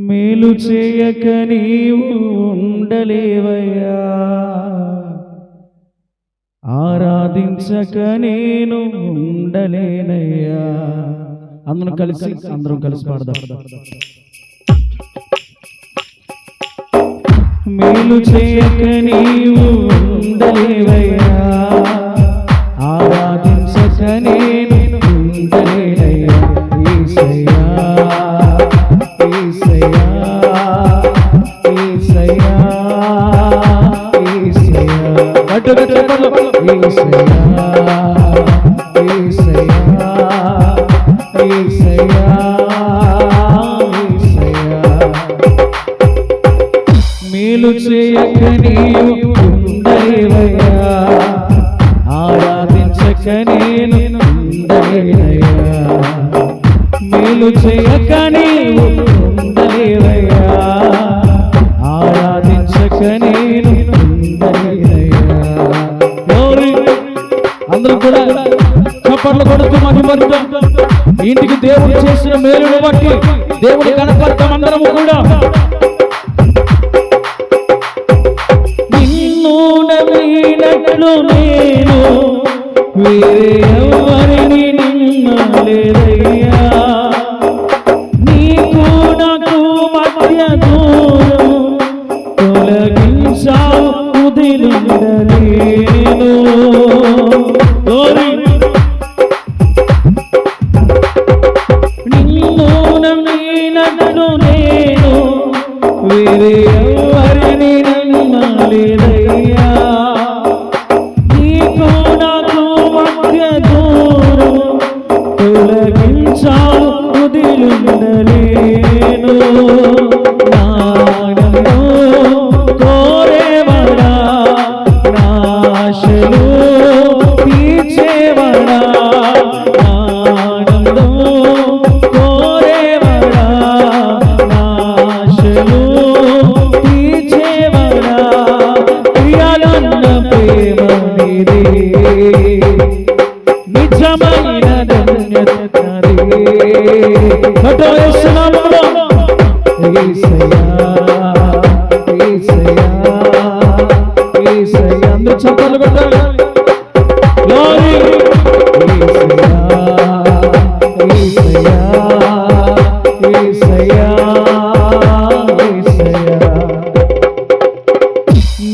మేలు చేయక నీవు ఉండలేవయ్యా. ఆరాధించక నేను ఉండలేనయ్యా. అందరం కలిసి అందరం కలిసి పాడదాం. మేలు చేయక నీవు ఉండలేవయ్యా. మేలు చేయక నీవు ఉండలేవయ్యా. ఆరాధించక నేను ఉండలేనయ్యా. మేలు చేయక నీవు చప్పట్లు కొడుతూ మహిమరుద్దాం ఇంటికి దేవుడు చేసిన మేలును బట్టి దేవుడు కనపడతాం అందరము కూడా. నిన్ను నమ్మినట్లు నేను వేరే ఎవరిని నిమ్మలేదయ్యా నిజమైన ప్రేమ నిజమైన ధన్యతది పెట్టాలి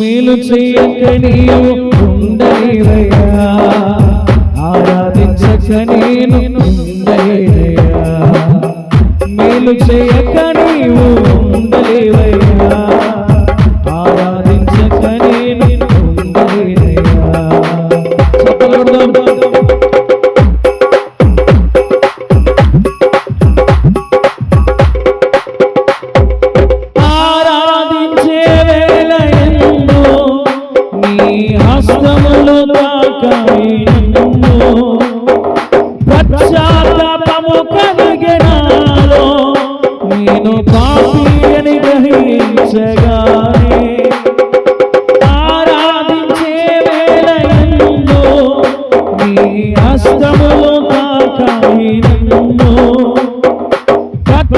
మేలు చేయక నీవు ఉండలేవయ్యా ఆరాధించక నేను ఉండలేనయ్యా మేలు చేయక నీవు ఉండలేవయ్యా.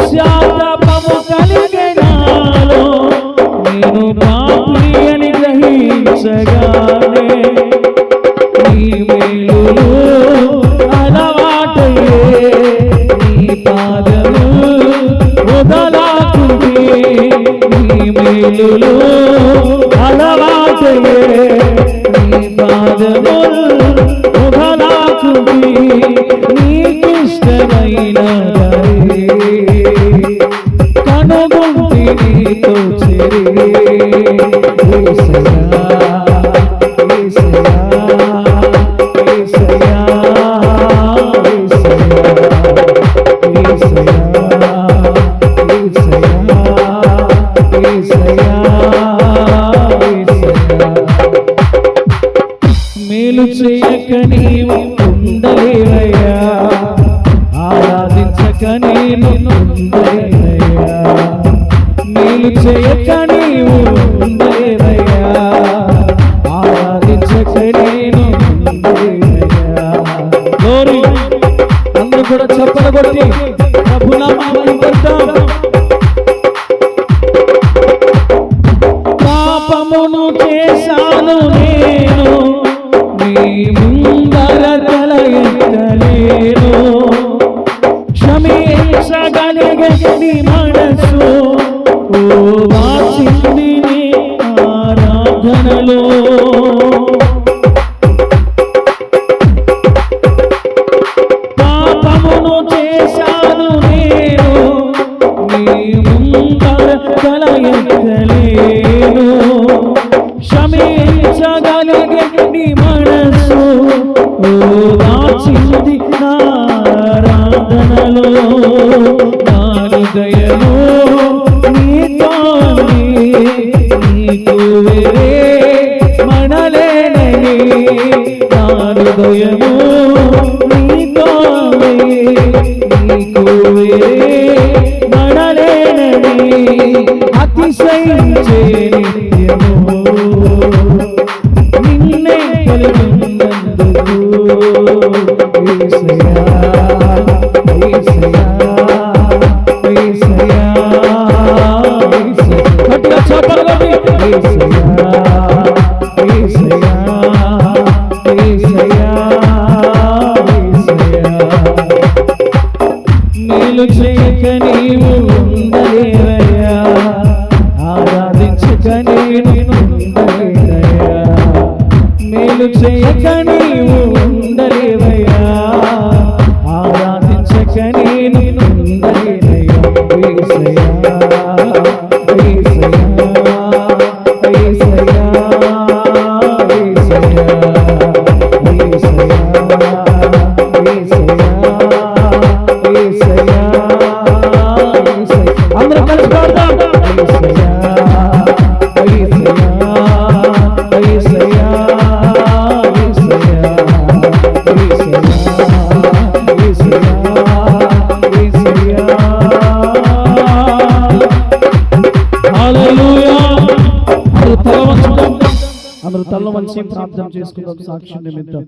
పశ్చాత్తాపము కలిగినాలో నేను పాపి అని గ్రహించగానే నీ మేలు అలవాటయే నీ పాదము వదలాకునే నీ మేలు అలవాటయే నీ పాదము నేను ఉండలేవయ్యా మేలు చేయక నీవు ఆరాధించక నేను అందరూ కూడా కొట్టి నీ మనసు వాచింది ఆరాధనలో. పాపమును చేశాను నేను నీ ముందర కలయలేను ఎత్తలేను క్షమించగలిగే మనసు వాచింది హృదయము నీతోనే నీకు వేరే మనలేనని నా హృదయము నీతోనే నీకు వేరే మనలేనని గట్టిగా చేపలు కొట్టి. యేసయ్యా, యేసయ్యా, యేసయ్యా, యేసయ్యా. చేయక నీవు ఉండలేవయ్యా ఆరాధించక నేను ఉండలేదయ్యా మేలు చేయక నీవు ఉండలేవయ్యా ఆరాధించక నేను ఉండలేదయ్యా అందరూ తల వంచి ప్రార్థన చేసుకుందాం. సాక్షి నిమిత్తం.